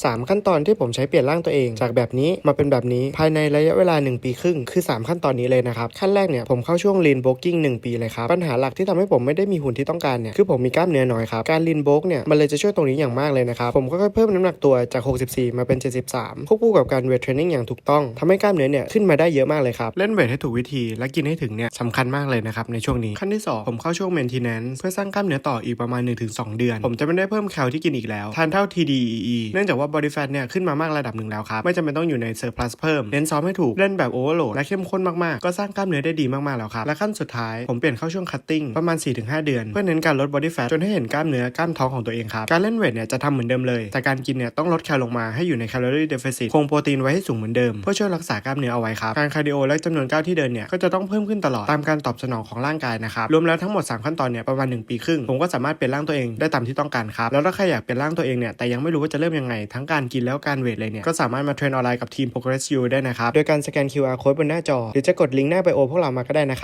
3 ขั้นตอนที่ผมใช้เปลี่ยนร่างตัวเอง จากแบบนี้มาเป็นแบบนี้ภายในระยะเวลา 1 ปีครึ่ง คือ 3 ขั้นตอนนี้เลยนะครับ ขั้นแรกเนี่ยผมเข้าช่วง lean bulking 1ปีเลยครับ ปัญหาหลักที่ทำให้ผมไม่ได้มีหุ่นที่ต้องการเนี่ยคือผมมีกล้ามเนื้อน้อยครับการ lean bulk เนี่ยมันเลยจะช่วยตรงนี้อย่างมากเลยนะครับ ผมก็ค่อยๆเพิ่มน้ำหนักตัวจาก 64 มาเป็น 73 ควบคู่กับการ weight training อย่างถูกต้องทำให้กล้ามเนื้อเนี่ยขึ้นมาได้เยอะมากเลยครับเล่นเวทให้ถูกวิธีและกินให้ถึงเนี่ยสำคัญมากเลยนะครับในช่วงนี้ขั้นที่สองผมเข้าช่วง maintenance เพื่อสร้างกล้ามเนื้อต่ออีกประมาณ 1-2 เดือน ผมจะไม่ได้เพิ่มแคลที่กินอีกแล้วทานเท่า TDEE เนื่องจากว่า body fat เนี่ยขึ้นมามากระดับหนึ่งแล้วครับ ไม่จำเป็นต้องอยู่ใน surplus เพิ่มเน้นซ้อมให้ถูกเล่นแบบ overload และเข้มข้นมากๆ ก็สร้างกล้ามเนื้อได้ดีมากๆแล้วครับและขั้นสุดท้ายผมเปลี่ยนเข้าช่วง cutting ประมาณ 4-5 เดือน เพื่อเน้นการลด body fat จนให้เห็นกล้ามเนื้อกล้ามท้องของตัวเองครับการเล่นเวทเนี่ยจะทำเหมือนเดิมเลย แต่การกินเนี่ยต้องลดแคลลงมาให้อยู่ใน calorie deficit คงโปรตีนไว้ให้สูงเหมือนเดิมเพื่อช่วยรักษากล้ามเนื้อเอาไว้ครับการคาร์ดิโอและจำนวนก้าวที่เดินเนี่ยก็จะต้องเพิ่มขึ้นตลอดตามการตอบสนองของร่างกายนะครับรวมแล้วทั้งหมด 3 ขั้นตอนเนี่ยประมาณ 1 ปีครึ่งผมก็สามารถเปลี่ยนร่างตัวเองได้ตามที่ต้องการครับแล้วถ้าใครอยากเปลี่ยนร่างตัวเองเนี่ยแต่ยังไม่รู้ว่าจะเริ่มยังไงทั้งการกินแล้วการเวทเลยเนี่ย ก็สามารถมาเทรนออนไลน์กับทีม Progress U ได้นะครับ โดยการสแกน QR code บนหน้าจอ หรือจะกดลิงก์หน้าไบโอพวกเรามาก็ได้นะครับ